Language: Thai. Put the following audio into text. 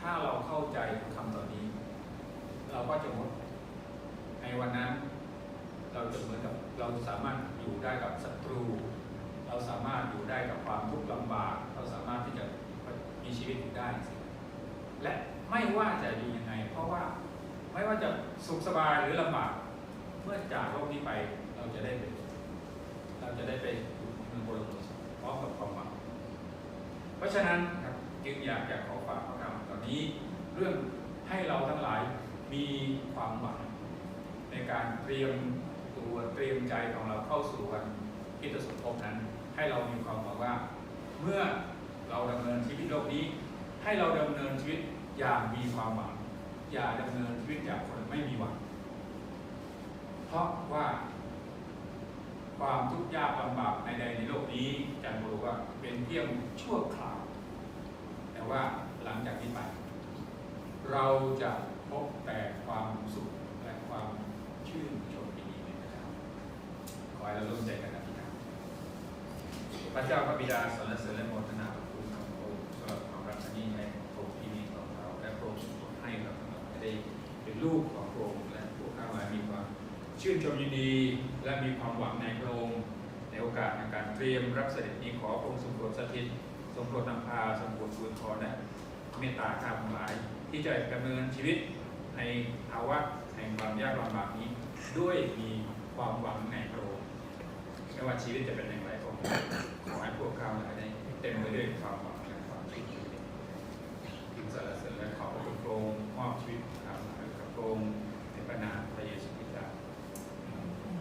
ถ้าเราเข้าใจคำต่อนี้ เราก็จะหมดในวันนั้น เราจะเหมือนกับเราสามารถอยู่ได้กับศัตรู เราสามารถอยู่ได้กับความทุกข์ลำบาก เราสามารถที่จะมีชีวิตอยู่ได้ และไม่ว่าจะอยู่ยังไง เพราะว่าไม่ว่าจะสุขสบายหรือลำบาก เมื่อจากโลกนี้ไปเราจะได้ไปเราจะได้ไปเมืองโบราณพร้อมกับความหวังเพราะฉะนั้นครับจึงอยากจะขอฝาก นี้ เรื่องให้เราทั้งหลายมีความหวังในการเตรียมตัวเตรียมใจของเราเข้าสู่วันคริสตสมภพนั้น ให้เรามีความหวังว่า เมื่อเราดำเนินชีวิตโลกนี้ ให้เราดำเนินชีวิตอย่างมีความหวัง อย่าดำเนินชีวิตอย่างคนไม่มีหวัง เพราะว่าความทุกข์ยากลำบากในใดในโลกนี้อาจารย์บอกว่าเป็นเพียงชั่วคราว แต่ว่าหลังจากนี้ไป เราจะพบแต่ความสุขและความชื่นชมยินดีในพระเจ้าขอให้เราร่วมใจกันอธิษฐานพระเจ้าพระบิดาสรรเสริญและโมทนาพระคุณของพระองค์สำหรับความรักอันยิ่งใหญ่ของพระองค์ที่มีต่อเรา และพระองค์ทรงให้เราทั้งหลายได้เป็นลูกของพระองค์และพวกข้ามามีความชื่นชมยินดี และมีความหวังในพระองค์ในโอกาสในการเตรียมรับเสด็จนี้ขอพระองค์ทรงโปรดสถิตทรงโปรดนำพาทรงโปรดอวยพรและเมตตาข้าทั้งหลาย ที่จะดำเนินชีวิตในภาวะแห่งความยากลำบากนี้ ด้วยมีความหวังในพระองค์ไม่ว่าชีวิตจะเป็นอย่างไรก็ขอให้พวกเขาได้เต็มไปด้วยความหวัง